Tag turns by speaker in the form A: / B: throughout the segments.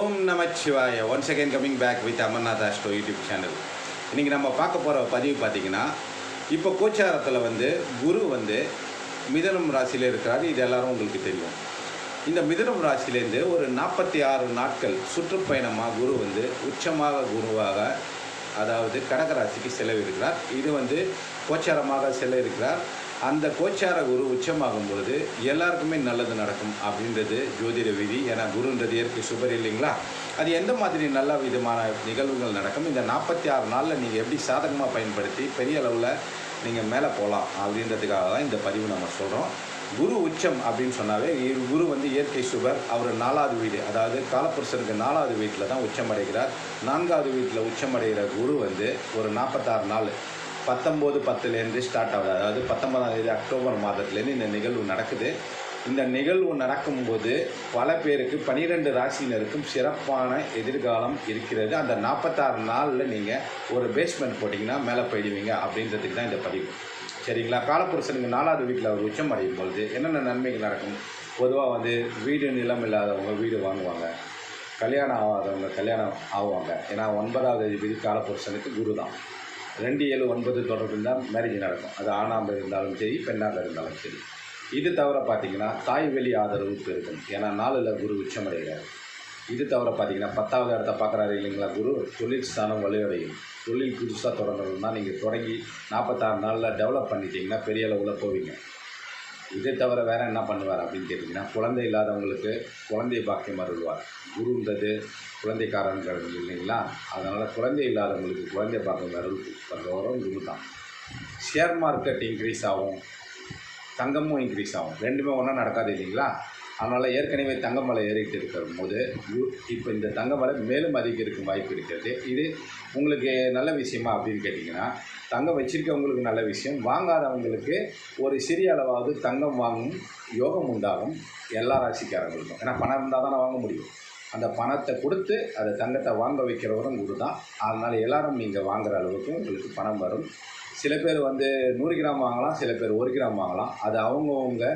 A: Om Namachivaya. Once again coming back with Amarnath Astro YouTube channel இன்றைக்கி நம்ம பார்க்க போகிற பதிவு பார்த்திங்கன்னா இப்போ கோச்சாரத்தில் வந்து குரு வந்து மிதனம் ராசியில் இருக்கிறார். இது எல்லாரும் உங்களுக்கு தெரியும். இந்த மிதனம் ராசியிலேருந்து ஒரு நாற்பத்தி ஆறு நாட்கள் சுற்றுப்பயணமாக குரு வந்து உச்சமாக குருவாக அதாவது கடகராசிக்கு செலவு இருக்கிறார் இது வந்து கோச்சாரமாக செல்ல இருக்கிறார் அந்த கோச்சார குரு உச்சமாகும் பொழுது எல்லாருக்குமே நல்லது நடக்கும் அப்படின்றது ஜோதிட விதி. ஏன்னா குருன்றது இயற்கை சுபர் இல்லைங்களா? அது எந்த மாதிரி நல்ல விதமான நிகழ்வுகள் நடக்கும்? இந்த நாற்பத்தி ஆறு நாளில் நீங்கள் எப்படி சாதகமாக பயன்படுத்தி பெரிய அளவில் நீங்கள் மேலே போகலாம் அப்படின்றதுக்காக தான் இந்த பதிவு நம்ம சொல்கிறோம் குரு உச்சம் அப்படின்னு சொன்னாவே இ- குரு வந்து இயற்கை சுபர் அவர் நாலாவது வீடு. அதாவது காலப்புருஷனுக்கு நாலாவது வீட்டில் தான் உச்சம் அடைகிறார். நான்காவது வீட்டில் உச்சமடைகிற குரு வந்து ஒரு நாற்பத்தாறு நாள். பத்தொம்போது பத்துலேருந்து ஸ்டார்ட் ஆகுது. அதாவது பத்தொன்பதாம் தேதி அக்டோபர் மாதத்துலேருந்து இந்த நிகழ்வு நடக்குது. இந்த நிகழ்வு நடக்கும்போது பல பேருக்கு பனிரெண்டு ராசியினருக்கும் சிறப்பான எதிர்காலம் இருக்கிறது. அந்த நாற்பத்தாறு நாளில் நீங்கள் ஒரு பேஸ்மெண்ட் போட்டிங்கன்னா மேலே போயிடுவீங்க அப்படின்றதுக்கு தான் இந்த பதிவு. சரிங்களா? காலப்புருஷனுக்கு நாலாவது வீட்டில் அவர் உச்சம் அடையும் பொழுது என்னென்ன நன்மைகள் நடக்கும்? பொதுவாக வந்து வீடு நிலம் இல்லாதவங்க வீடு வாங்குவாங்க. கல்யாணம் ஆகாதவங்க கல்யாணம் ஆவாங்க ஏன்னா ஒன்பதாவது தேதி காலப்புருஷனுக்கு குரு தான் ரெண்டு ஏழு ஒன்பது தொடர்பில் இருந்தால் மேரேஜ் நடக்கும். அது ஆணாக இருந்தாலும் சரி பெண்ணாக இருந்தாலும் சரி. இது தவிர பார்த்தீங்கன்னா தாய் வெளி ஆதரவு பெருகும். ஏன்னா நாளில் குரு உச்சமடைகிறார். இது தவிர பார்த்தீங்கன்னா பத்தாவது இடத்த பார்க்குறாரு இல்லைங்களா குரு? தொழில் ஸ்தானம் வலுவடையும். தொழில் புதுசாக தொடங்கணும்னா நீங்கள் தொடங்கி நாற்பத்தாறு நாளில் டெவலப் பண்ணிட்டீங்கன்னா பெரிய அளவில் போவீங்க. இதை தவிர வேறு என்ன பண்ணுவார் அப்படின்னு கேட்டிங்கன்னா குழந்தை இல்லாதவங்களுக்கு குழந்தை பாக்கியம் அருள்வார் குருன்றது குழந்தைக்காரங்கிறது இல்லைங்களா? அதனால் குழந்தை இல்லாதவங்களுக்கு குழந்தை பாக்கியம் அருள் பண்ணுறவரும் குரு தான். ஷேர் மார்க்கெட் இன்க்ரீஸ் ஆகும். தங்கமும் இன்க்ரீஸ் ஆகும். ரெண்டுமே ஒன்றா நடக்காது இல்லைங்களா? அதனால் ஏற்கனவே தங்கமலை ஏறிட்டு இருக்கிற போது இப்போ இந்த தங்கமலை மேலும் அதிகரிக்கும் வாய்ப்பு இருக்கிறது. இது உங்களுக்கு நல்ல விஷயமா அப்படின்னு கேட்டிங்கன்னா தங்கம் வச்சிருக்கவங்களுக்கு நல்ல விஷயம். வாங்காதவங்களுக்கு ஒரு சிறிய அளவாவது தங்கம் வாங்கும் யோகம் உண்டாகும் எல்லா ராசிக்காரங்களுக்கும். ஏன்னா பணம் இருந்தால் தானே வாங்க முடியும். அந்த பணத்தை கொடுத்து அதை தங்கத்தை வாங்க வைக்கிறவரும் குரு தான். அதனால் எல்லாரும் நீங்கள் வாங்குற அளவுக்கு உங்களுக்கு பணம் வரும். சில பேர் வந்து நூறு கிராம் வாங்கலாம் சில பேர் ஒரு கிராம் வாங்கலாம். அது அவங்கவுங்க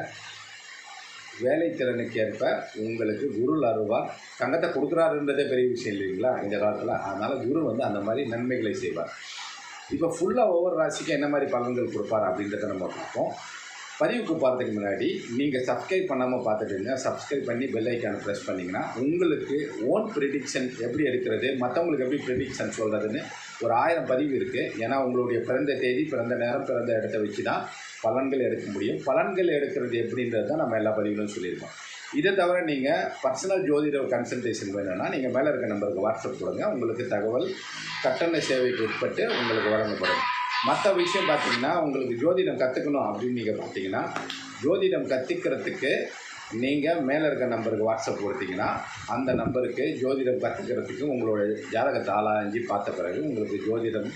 A: வேலைத்திறனுக்கு ஏற்ப உங்களுக்கு குரு அருவார் தங்கத்தை கொடுக்குறாருன்றதே பெரிய விஷயம் இல்லைங்களா? இந்த காலத்தில். அதனால் குரு வந்து அந்த மாதிரி நன்மைகளை செய்வார். இப்போ ஃபுல்லாக ஒவ்வொரு ராசிக்கும் என்ன மாதிரி பலன்கள் கொடுப்பார் அப்படின்றத நம்ம பார்ப்போம். பதிவுக்கு போகிறதுக்கு முன்னாடி நீங்கள் சப்ஸ்கிரைப் பண்ணாமல் பார்த்துட்டுங்க சப்ஸ்கிரைப் பண்ணி பெல் ஐக்கானை ப்ரெஸ் பண்ணிங்கன்னா உங்களுக்கு ஓன் ப்ரிடிக்ஷன் எப்படி எடுக்கிறது மற்றவங்களுக்கு எப்படி ப்ரிடிக்ஷன் சொல்கிறதுன்னு ஒரு ஆயிரம் பதிவு இருக்குது ஏன்னா உங்களுடைய பிறந்த தேதி பிறந்த நேரம் பிறந்த இடத்த வச்சு தான் பலன்கள் எடுக்க முடியும். பலன்கள் எடுக்கிறது எப்படின்றது தான் நம்ம எல்லா பதிவுகளும் சொல்லியிருக்கோம். இதை தவிர நீங்கள் பர்சனல் ஜோதிட கன்சல்டேஷன் வேணும்னா நீங்கள் மேலே இருக்க நம்பருக்கு வாட்ஸ்அப் கொடுங்க. உங்களுக்கு தகவல் கட்டண சேவைக்கு உட்பட்டு உங்களுக்கு வழங்கப்படும். மற்ற விஷயம் பார்த்தீங்கன்னா உங்களுக்கு ஜோதிடம் கற்றுக்கணும் அப்படின்னு நீங்கள் பார்த்தீங்கன்னா ஜோதிடம் கற்றுக்கிறதுக்கு நீங்கள் மேலே இருக்க நம்பருக்கு வாட்ஸ்அப் கொடுத்தீங்கன்னா அந்த நம்பருக்கு ஜோதிடம் கற்றுக்கிறதுக்கு உங்களோட ஜாதகத்தை ஆளாஞ்சி பார்த்த பிறகு உங்களுக்கு ஜோதிடம்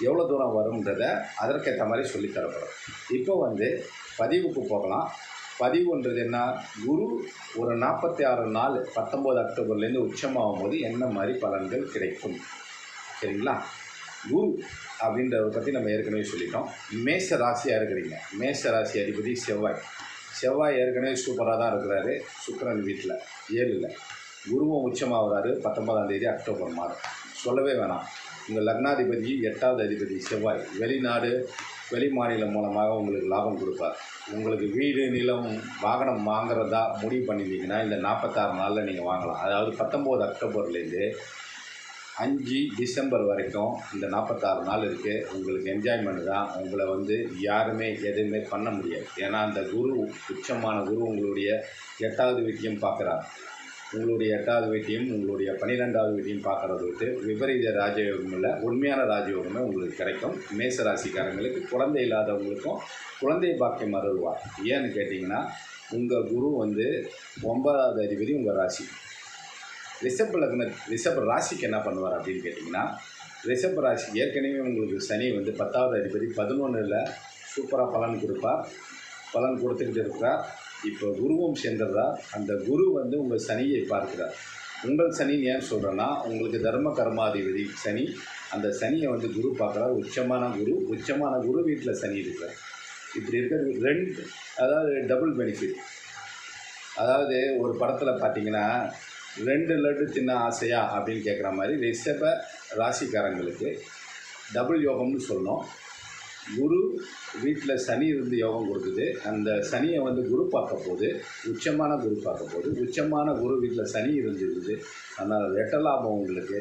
A: எவ்வளோ தூரம் வரும்ன்றதை அதற்கேற்ற மாதிரி சொல்லித் தரப்படும். இப்போ வந்து பதிவுக்கு போகலாம். பதிவுன்றது என்ன? குரு ஒரு நாற்பத்தி ஆறு நாள் பத்தொம்போது அக்டோபர்லேருந்து உச்சமாகும் போது என்ன மாதிரி பலன்கள் கிடைக்கும்? சரிங்களா? குரு அப்படின்றத பற்றி நம்ம ஏற்கனவே சொல்லிட்டோம். மேச ராசியாக இருக்கிறீங்க. மேச ராசி அதிபதி செவ்வாய். செவ்வாய் ஏற்கனவே சூப்பராக தான் இருக்கிறாரு. சுக்கரன் வீட்டில் ஏழில். குருவும் உச்சமாகிறாரு பத்தொன்பதாம் தேதி அக்டோபர் மாதம். சொல்லவே வேணாம். உங்கள் லக்னாதிபதி எட்டாவது அதிபதி செவ்வாய். வெளிநாடு வெளி மாநிலம் மூலமாக உங்களுக்கு லாபம் கொடுப்பார். உங்களுக்கு வீடு நிலம் வாகனம் வாங்குறதா முடிவு பண்ணியிருந்தீங்கன்னா இந்த நாற்பத்தாறு நாளில் நீங்கள் வாங்கலாம். அதாவது பத்தொம்போது அக்டோபர்லேருந்து அஞ்சு டிசம்பர் வரைக்கும் இந்த நாற்பத்தாறு நாள் இருக்குது உங்களுக்கு என்ஜாய்மெண்ட் தான். உங்களை வந்து யாருமே எதுவுமே பண்ண முடியாது. ஏன்னா அந்த குரு உச்சமான குரு உங்களுடைய எட்டாவது வீட்டையும் பார்க்குறார். உங்களுடைய எட்டாவது வீட்டையும் உங்களுடைய பன்னிரெண்டாவது வீட்டையும் பார்க்குறது விட்டு விபரீத ராஜயோகம் இல்லை உண்மையான ராஜயோகமே உங்களுக்கு கிடைக்கும். மேச ராசிக்காரங்களுக்கு குழந்தை இல்லாதவங்களுக்கும் குழந்தை பாக்கியம் அருள்வார். ஏன்னு கேட்டிங்கன்னா உங்கள் குரு வந்து ஒன்பதாவது அதிபதி உங்கள் ராசி. ரிஷப் லக்ன ரிஷப் ராசிக்கு என்ன பண்ணுவார் அப்படின்னு கேட்டிங்கன்னா ரிஷப் ராசி ஏற்கனவே உங்களுக்கு சனி வந்து பத்தாவது அதிபதி பதினொன்றில் சூப்பராக பலன் கொடுப்பார். பலன் கொடுத்துக்கிட்டு இருக்கிறார். இப்போ குருவும் சென்றதா அந்த குரு வந்து உங்கள் சனியை பார்க்கிறார். உங்கள் சனின்னு ஏன் சொல்கிறேன்னா உங்களுக்கு தர்ம கர்மாதிபதி சனி அந்த சனியை வந்து குரு பார்க்குறா உச்சமான குரு உச்சமான குரு வீட்டில் சனி இருக்கிறார். இப்படி இருக்கிறது ரெண்டு அதாவது டபுள் பெனிஃபிட் அதாவது ஒரு படத்தில் பார்த்தீங்கன்னா ரெண்டு லட்டு தின்ன ஆசையா அப்படின்னு கேட்குற மாதிரி ரிஷப ராசிக்காரங்களுக்கு டபுள் யோகம்னு சொல்லணும். குரு வீட்டில் சனி இருந்து யோகம் கொடுக்குது. அந்த சனியை வந்து குரு பார்க்க போது உச்சமான குரு பார்க்க போது உச்சமான குரு வீட்டில் சனி இருந்துருக்குது. அதனால் வெட்ட லாபம் உங்களுக்கு.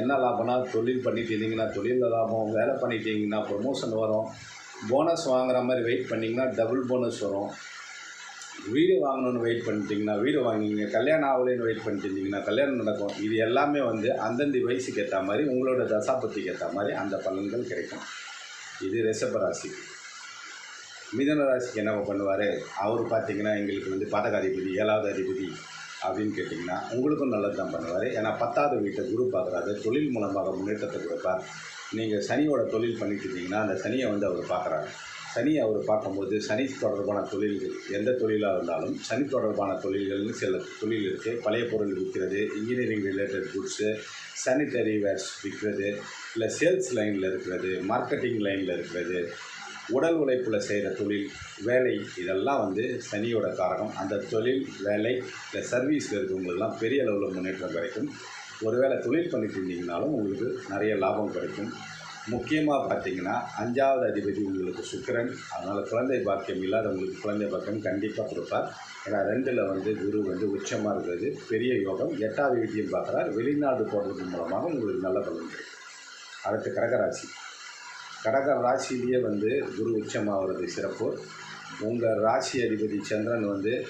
A: என்ன லாபம்னா தொழில் பண்ணிட்டு இருந்தீங்கன்னா தொழிலில் லாபம். வேலை பண்ணிட்டீங்கன்னா ப்ரொமோஷன் வரும். போனஸ் வாங்குற மாதிரி வெயிட் பண்ணிங்கன்னா டபுள் போனஸ் வரும். வீடு வாங்கணும்னு வெயிட் பண்ணிட்டீங்கன்னா வீடு வாங்கிங்க கல்யாணம் ஆகலைன்னு வெயிட் பண்ணிட்டு இருந்தீங்கன்னா கல்யாணம் நடக்கும். இது எல்லாமே வந்து அந்தந்த வயசுக்கு ஏற்ற மாதிரி உங்களோட தசாபத்திக்கு ஏற்ற மாதிரி அந்த பலன்கள் கிடைக்கும். இது ரிஷபராசி மிதன ராசிக்கு என்ன பண்ணுவார்? அவர் பார்த்தீங்கன்னா எங்களுக்கு வந்து பதகாதிபதி ஏழாவது அதிபதி அப்படின்னு கேட்டிங்கன்னா உங்களுக்கும் நல்லது தான் பண்ணுவார். ஏன்னா பத்தாவது வீட்டை குரு பார்க்குறாரு தொழில் மூலமாக முன்னேற்றத்தை கொடுப்பார். நீங்கள் சனியோட தொழில் பண்ணிட்டு இருந்தீங்கன்னா அந்த சனியை வந்து அவர் பார்க்குறாரு சனி அவர் பார்க்கும்போது சனி தொடர்பான தொழில்கள் எந்த தொழிலாக இருந்தாலும் சனி தொடர்பான தொழில்கள்னு சில தொழில் இருக்குது பழைய பொருள் விற்கிறது engineering related goods sanitary wares விற்கிறது இல்லை சேல்ஸ் லைனில் இருக்கிறது மார்க்கெட்டிங் லைனில் இருக்கிறது உடல் உழைப்பில் செய்கிற தொழில் வேலை இதெல்லாம் வந்து சனியோட காரகம். அந்த தொழில் வேலை இல்லை சர்வீஸில் இருக்கிறவங்களுக்கெல்லாம் பெரிய அளவில் முன்னேற்றம் கிடைக்கும். ஒருவேளை தொழில் பண்ணிட்டு இருந்தீங்கனாலும் உங்களுக்கு நிறைய லாபம் கிடைக்கும். முக்கியமாக பார்த்தீங்கன்னா அஞ்சாவது அதிபதி உங்களுக்கு சுக்கிரன். அதனால் குழந்தை பாக்கியம் இல்லாதவங்களுக்கு குழந்தை பாக்கியம் கண்டிப்பாக கொடுப்பார். ஏன்னா ரெண்டில் வந்து குரு வந்து உச்சமாக இருக்கிறது. பெரிய யோகம். எட்டாவது வீட்டையும் பார்க்குறார். வெளிநாடு போடுறது மூலமாக உங்களுக்கு நல்ல பலன் கிடைக்கும். அடுத்து கடகராசி. கடக ராசியிலேயே வந்து குரு உச்சமாகிறது சிறப்பு. உங்கள் ராசி அதிபதி சந்திரன் வந்து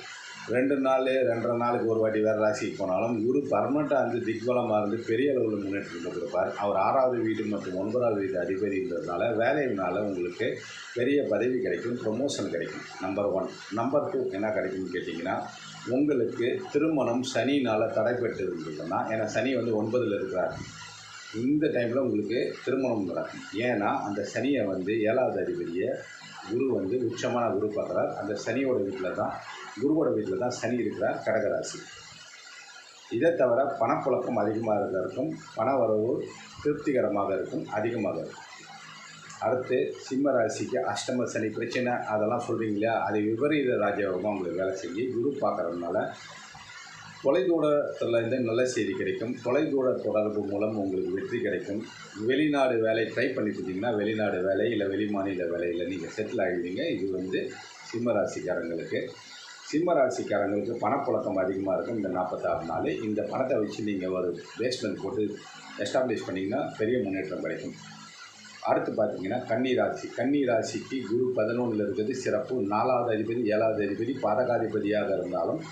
A: ரெண்டு நாள் ரெண்டரை நாளுக்கு ஒரு வாட்டி வேறு ராசிக்கு போனாலும் குரு பர்மனெண்ட்டாக இருந்து திக்பலமாக இருந்து பெரிய அளவில் முன்னேற்றம் கொடுப்பார் அவர் ஆறாவது வீடு மற்றும் ஒன்பதாவது வீடு அதிபதின்றதுனால வேலையினால் உங்களுக்கு பெரிய பதவி கிடைக்கும் ப்ரொமோஷன் கிடைக்கும் நம்பர் ஒன் நம்பர் டூ என்ன கிடைக்கும்னு கேட்டிங்கன்னா உங்களுக்கு திருமணம் சனினால் தடைப்பட்டு இருந்ததுன்னா ஏன்னா சனி வந்து ஒன்பதில் இருக்கிறார். இந்த டைமில் உங்களுக்கு திருமணம் நடக்கும். ஏன்னா அந்த சனியை வந்து ஏழாவது அதிபதியை குரு வந்து உச்சமான குரு பார்க்குறார். அந்த சனியோட வீட்டில் தான் குருவோட வீட்டில் தான் சனி இருக்கிறார் கடகராசி. இதை தவிர பணப்புழக்கம் அதிகமாக இருக்கும் பண வரவு திருப்திகரமாக இருக்கும் அதிகமாக இருக்கும். அடுத்து சிம்ம ராசிக்கு அஷ்டம சனி பிரச்சனை அதெல்லாம் சொல்கிறீங்களா அது விபரீத ராஜயோகமாக உங்களுக்கு வேலை செஞ்சு குரு பார்க்குறதுனால தொலைதூரத்தில் இருந்து நல்ல செய்தி கிடைக்கும். தொலைதூர தொடர்பு மூலம் உங்களுக்கு வெற்றி கிடைக்கும். வெளிநாடு வேலை ட்ரை பண்ணிட்டு இருந்தீங்கன்னா வெளிநாடு வேலை இல்லை வெளிமாநில வேலையில் நீங்கள் செட்டில் ஆகிடுவீங்க. இது வந்து சிம்ம ராசிக்காரங்களுக்கு. சிம்ம ராசிக்காரங்களுக்கு பணப்புழக்கம் அதிகமாக இருக்கும். இந்த நாற்பத்தாறு நாள். இந்த பணத்தை வச்சு நீங்கள் ஒரு பேஸ்மெண்ட் போட்டு எஸ்டாப்ளிஷ் பண்ணிங்கன்னா பெரிய முன்னேற்றம் கிடைக்கும். அடுத்து பார்த்தீங்கன்னா கன்னி ராசி. கன்னி ராசிக்கு குரு பதினொன்றில் இருக்கிறது சிறப்பு. நாலாவது அதிபதி ஏழாவது அதிபதி பாதகாதிபதியாக இருந்தாலும்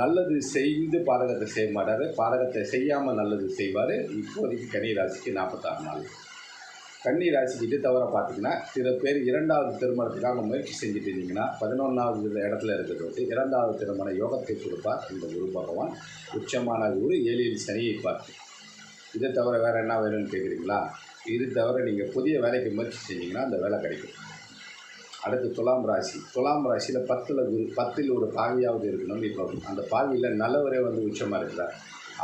A: நல்லது செய்து பாதகத்தை செய்ய மாட்டார். பாதகத்தை செய்யாமல் நல்லது செய்வார். இப்போதைக்கு கன்னி ராசிக்கு நாற்பத்தாறு நாள். கன்னி ராசிக்கு இது தவிர பார்த்தீங்கன்னா சில பேர் இரண்டாவது திருமணத்துக்காக முயற்சி செஞ்சுட்டு இருந்தீங்கன்னா பதினொன்றாவது இடத்துல இருக்கிறது இரண்டாவது திருமண யோகத்தை கொடுப்பார் இந்த குரு பகவான். உச்சமான குரு ஏழில் சனியை பார்த்து. இதை தவிர வேறு என்ன வேணும்னு கேட்குறீங்களா? இது தவிர நீங்கள் புதிய வேலைக்கு முயற்சி செஞ்சீங்கன்னா அந்த வேலை கிடைக்கும். அடுத்து துலாம் ராசி. துலாம் ராசியில் பத்தில் குரு பத்தில் ஒரு பாவியாவது இருக்கணும் இப்போ. அந்த பாவியில் நல்லவரே வந்து உச்சமாக இருக்கிறார்.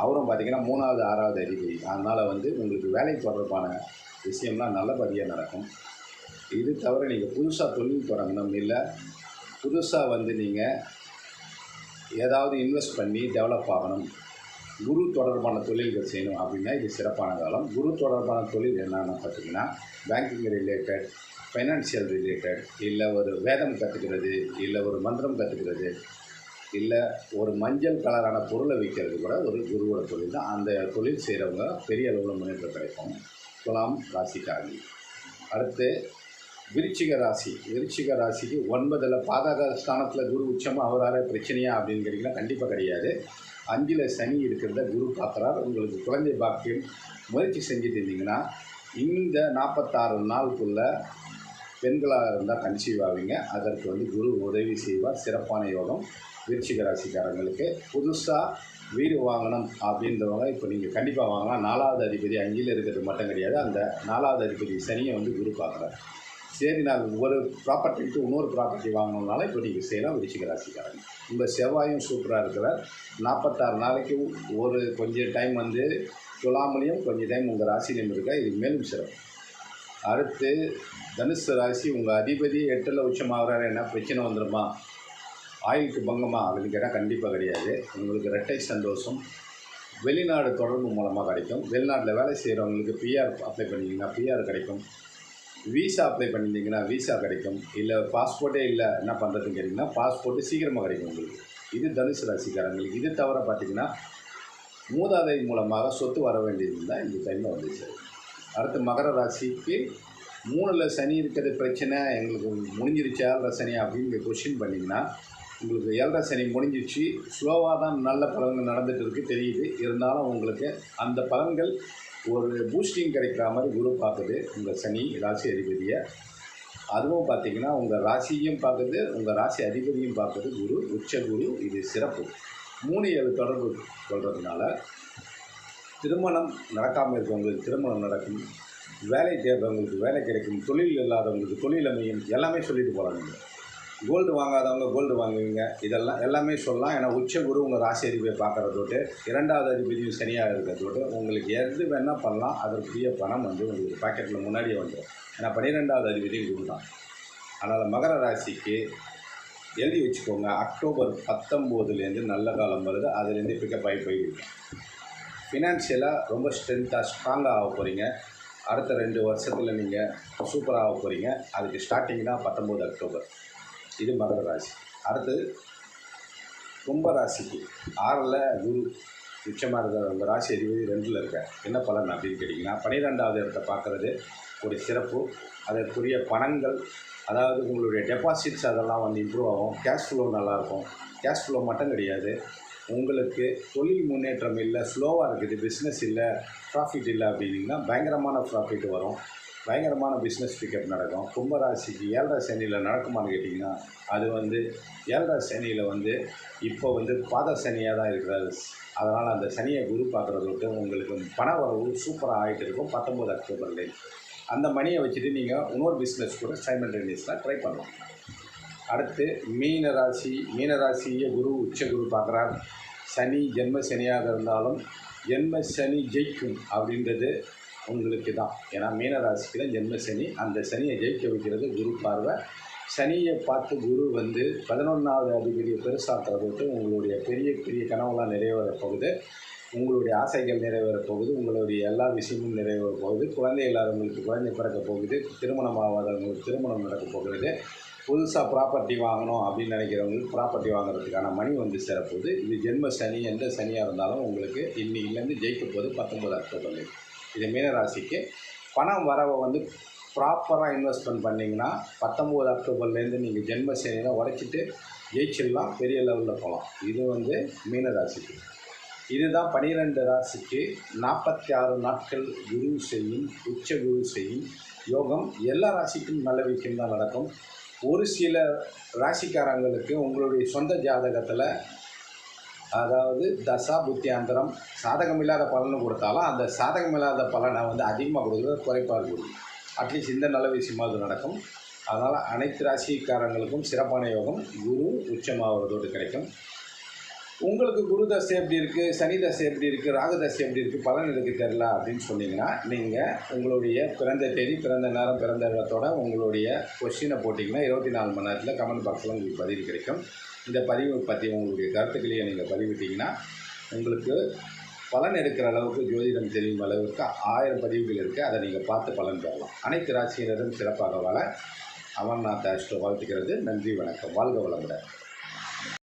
A: அவரும் பார்த்தீங்கன்னா மூணாவது ஆறாவது அதிபதி. அதனால் வந்து உங்களுக்கு வேலை தொடர்பான விஷயம்லாம் நல்லபடியாக நடக்கும். இது தவிர நீங்கள் புதுசாக தொழில் தொடங்கணும் இல்லை புதுசாக வந்து நீங்கள் ஏதாவது இன்வெஸ்ட் பண்ணி டெவலப் ஆகணும். குரு தொடர்பான தொழில்கள் செய்யணும் அப்படின்னா இது சிறப்பான காலம். குரு தொடர்பான தொழில் என்னென்னு பார்த்தீங்கன்னா பேங்கிங் ரிலேட்டட் ஃபைனான்சியல் ரிலேட்டட் இல்லை ஒரு வேதம் கற்றுக்கிறது இல்லை ஒரு மந்திரம் கற்றுக்கிறது இல்லை ஒரு மஞ்சள் கலரான பொருளை விற்கிறது கூட ஒரு குருவோட தொழில் தான். அந்த தொழில் செய்கிறவங்க பெரிய அளவில் முன்னேற்றம் கிடைக்கும். துலாம் ராசிக்காரி அடுத்து விருச்சிக ராசி. விருச்சிக ராசிக்கு ஒன்பதில் பாதக ஸ்தானத்தில் குரு உச்சமாக அவரார பிரச்சனையா அப்படின்னு கேட்டிங்கன்னா கண்டிப்பாக கிடையாது. அஞ்சில் சனி இருக்கிறத குரு பார்க்குறார். உங்களுக்கு குழந்தை பாக்கியம் முயற்சி செஞ்சுட்டு இருந்தீங்கன்னா இந்த நாற்பத்தாறு நாளுக்குள்ளே பெண்களாக இருந்தால் கன்சீவ் ஆவீங்க. அதற்கு வந்து குரு உதவி செய்வார். சிறப்பான யோகம். விருச்சிக ராசிக்காரங்களுக்கு புதுசாக வீடு வாங்கணும் அப்படின்றவங்க இப்போ நீங்கள் கண்டிப்பாக வாங்கலாம். நாலாவது அதிபதி அங்கேயில் இருக்கிறது மட்டும் கிடையாது. அந்த நாலாவது அதிபதி சனியை வந்து குரு பார்க்குறாரு. சரி நான் ஒரு ப்ராப்பர்ட்டிக்கு இன்னொரு ப்ராப்பர்ட்டி வாங்கணும்னால இப்போ நீங்கள் செய்யலாம். விருச்சிக ராசிக்காரங்க. உங்கள் செவ்வாயும் சூப்பராக இருக்கிறார். நாற்பத்தாறு நாளைக்கு ஒரு கொஞ்சம் டைம் வந்து துலாமலையும் கொஞ்சம் டைம் உங்கள் ராசிலையும் இருக்கா இது மேலும் சிறப்பு. அடுத்து தனுசு ராசி உங்கள் அதிபதி எட்டில் உச்சமாகறாரு என்ன பிரச்சனை வந்துடுமா ஆயுளுக்கு பங்கமா அப்படின்னு கேட்டால் கண்டிப்பாக கிடையாது. உங்களுக்கு ரெட்டை சந்தோஷம். வெளிநாடு தொடர்பு மூலமாக கிடைக்கும். வெளிநாட்டில் வேலை செய்கிறவங்களுக்கு பிஆர் அப்ளை பண்ணிங்கன்னா பிஆர் கிடைக்கும். விசா அப்ளை பண்ணியிருந்தீங்கன்னா விசா கிடைக்கும். இல்லை பாஸ்போர்ட்டே இல்லை என்ன பண்ணுறதுன்னு கேட்டிங்கன்னா பாஸ்போர்ட்டு சீக்கிரமாக கிடைக்கும் உங்களுக்கு. இது தனுசு ராசிக்காரங்களுக்கு. இது தவிர பார்த்திங்கன்னா மூதாதை மூலமாக சொத்து வர வேண்டியது தான் இந்த டைமில் வந்துச்சு அடுத்து மகர ராசிக்கு மூணில் சனி இருக்கிறது பிரச்சனை எங்களுக்கு முடிஞ்சிருச்சா ஏழரை சனி அப்படின்னு கொஷின் பண்ணிங்கன்னா உங்களுக்கு ஏழரை சனி முடிஞ்சிருச்சு. ஸ்லோவாக தான் நல்ல பலன்கள் நடந்துட்டு இருக்கு தெரியுது. இருந்தாலும் உங்களுக்கு அந்த பலன்கள் ஒரு பூஸ்டிங் கிடைக்கிற மாதிரி குரு பார்க்குது உங்கள் சனி ராசி அதிபதியை. அதுவும் பார்த்தீங்கன்னா உங்கள் ராசியும் பார்க்குது உங்கள் ராசி அதிபதியும் பார்க்குது குரு உச்ச குரு இது சிறப்பு. மூணு ஏழு தொடர்பு சொல்கிறதுனால திருமணம் நடக்காமல் இருக்கவங்களுக்கு திருமணம் நடக்கும். வேலை தேடுறவங்களுக்கு வேலை கிடைக்கும் தொழில் இல்லாதவங்களுக்கு தொழில் அமையும் எல்லாமே சொல்லிட்டு போகிறாங்க கோல்டு வாங்காதவங்க கோல்டு வாங்குவீங்க. இதெல்லாம் எல்லாமே சொல்லலாம். ஏன்னா உச்ச குரு உங்கள் ராசி அதிபதியை பார்க்குறதோட்டு இரண்டாவது அதிபதியும் சனியாக இருக்கிறதோட்டு உங்களுக்கு எது வேணால் பண்ணலாம். அதற்குரிய பணம் வந்து உங்களுக்கு பாக்கெட்டில் முன்னாடியே வந்துடும். ஏன்னா பன்னிரெண்டாவது அதிபதியும் குரு தான். அதனால் மகர ராசிக்கு எழுதி வச்சுக்கோங்க. அக்டோபர் பத்தொம்போதுலேருந்து நல்ல காலம் வருது. அதுலேருந்து பிக்கப் ஆகி போயிருக்கு ஃபினான்ஷியலாக ரொம்ப ஸ்ட்ரென்த்தாக ஸ்ட்ராங்காக ஆக போகிறீங்க அடுத்த ரெண்டு வருஷத்தில் நீங்கள் சூப்பராக போகிறீங்க அதுக்கு ஸ்டார்டிங் தான் பத்தொம்போது அக்டோபர். இது மகர ராசி. அடுத்து கும்ப ராசிக்கு ஆறில் குரு உச்சமாக இருக்கிற அந்த ராசி அதிபதி ரெண்டில் இருக்க என்ன பலன் அப்படின்னு கேட்டிங்கன்னா பன்னிரெண்டாவது இடத்த பார்க்குறது ஒரு சிறப்பு. அதற்குரிய பணங்கள் அதாவது உங்களுடைய டெபாசிட்ஸ் அதெல்லாம் வந்து இம்ப்ரூவ் ஆகும். கேஷ் ஃப்ளோ நல்லாயிருக்கும் கேஷ் ஃப்ளோ மட்டும் கிடையாது. உங்களுக்கு தொழில் முன்னேற்றம் இல்லை ஸ்லோவாக இருக்குது பிஸ்னஸ் இல்லை ப்ராஃபிட் இல்லை அப்படின்னீங்கன்னா பயங்கரமான ப்ராஃபிட் வரும். பயங்கரமான பிஸ்னஸ் பிக்கப் நடக்கும். கும்பராசிக்கு ஏழரை சனியில் நடக்குமான்னு கேட்டிங்கன்னா அது வந்து ஏழரை சனியில் வந்து இப்போ வந்து பாத சனியாக தான் இருக்கிறாரு. அதனால் அந்த சனியை குரு பார்க்குறத விட்டு உங்களுக்கு பண வரவு சூப்பராக ஆகிட்டு இருக்கும் பத்தொம்போது அக்டோபர்லேருந்து அந்த மணியை வச்சுட்டு நீங்கள் இன்னொரு பிஸ்னஸ் கூட சைமல்டேனியஸாக ட்ரை பண்ணலாம். அடுத்து மீன ராசி மீன ராசியை குரு உச்ச குரு பார்க்குறார். சனி ஜென்ம சனியாக இருந்தாலும் ஜென்ம சனி ஜெயிக்கும் அப்படின்றது உங்களுக்கு தான். ஏன்னா மீன ராசிக்கு தான் ஜென்ம சனி அந்த சனியை ஜெயிக்க வைக்கிறது குரு பார்வை. சனியை பார்த்து குரு வந்து பதினொன்றாவது அதிபதியை பெருசாக்குறது விட்டு உங்களுடைய பெரிய பெரிய கனவுலாம் நிறைவேறப் போகுது. உங்களுடைய ஆசைகள் நிறைவேறப் போகுது. உங்களுடைய எல்லா விஷயமும் நிறைவேறப் போகுது. குழந்தை இல்லாதவங்களுக்கு குழந்தை பிறக்க போகுது. திருமணம் ஆகாதவங்களுக்கு திருமணம் நடக்கப் போகிறது. புதுசாக ப்ராப்பர்ட்டி வாங்கணும் அப்படின்னு நினைக்கிறவங்களுக்கு ப்ராப்பர்ட்டி வாங்குறதுக்கான மணி வந்து சேரப்போகுது. இது ஜென்ம சனி எந்த சனியாக இருந்தாலும் உங்களுக்கு இன்னிலேருந்து ஜெயிக்க போகுது பத்தொம்பது அக்டோபர்லேயும் இது மீனராசிக்கு பணம் வரவை வந்து ப்ராப்பராக இன்வெஸ்ட்மெண்ட் பண்ணிங்கன்னா பத்தொம்போது அக்டோபர்லேருந்து நீங்கள் ஜென்ம சனியெல்லாம் உடைச்சிட்டு ஜெயிச்சிடலாம். பெரிய லெவலில் போகலாம். இது வந்து மீனராசிக்கு இதுதான் பனிரெண்டு ராசிக்கு. நாற்பத்தி ஆறு நாட்கள் குரு செய்யும் உச்ச குரு செய்யும் யோகம். எல்லா ராசிக்கும் நல்ல விஷயம் தான் நடக்கும். ஒரு சில ராசிக்காரங்களுக்கு உங்களுடைய சொந்த ஜாதகத்தில் அதாவது தசா புத்தியாந்தரம் சாதகமில்லாத பலன் கொடுத்தாலும் அந்த சாதகமில்லாத பலனை வந்து அதிகமாக கொடுக்குறது குறைப்பாக கொடுக்கும் அட்லீஸ்ட் இந்த நல்ல விஷயமாவது நடக்கும். அதனால் அனைத்து ராசிக்காரங்களுக்கும் சிறப்பான யோகம் குரு உச்சமாகிறதோடு கிடைக்கும். உங்களுக்கு குரு தசை எப்படி இருக்குது சனி தசை எப்படி இருக்குது ராகு தசை எப்படி இருக்குது பலன் எனக்கு தெரில அப்படின்னு சொன்னீங்கன்னா நீங்கள் உங்களுடைய பிறந்த தேதி பிறந்த நேரம் பிறந்த இடத்தோட உங்களுடைய கொஷினை போட்டிங்கன்னா இருபத்தி நாலு மணி நேரத்தில் கமெண்ட் பாக்ஸில் உங்களுக்கு பதிவு கிடைக்கும். இந்த பதிவு பற்றி உங்களுடைய கருத்துக்களையே நீங்கள் பதிவிட்டீங்கன்னா உங்களுக்கு பலன் எடுக்கிற அளவுக்கு ஜோதிடம் தெரியும் அளவுக்கு ஆயிரம் பதிவுகள் இருக்குது அதை நீங்கள் பார்த்து பலன் பெறலாம். அனைத்து ராசியினரும் சிறப்பாக வாழ அமர்நாத் அஷ்டோ வாழ்த்துக்கிறது. நன்றி வணக்கம். வாழ்க வளமுடன்.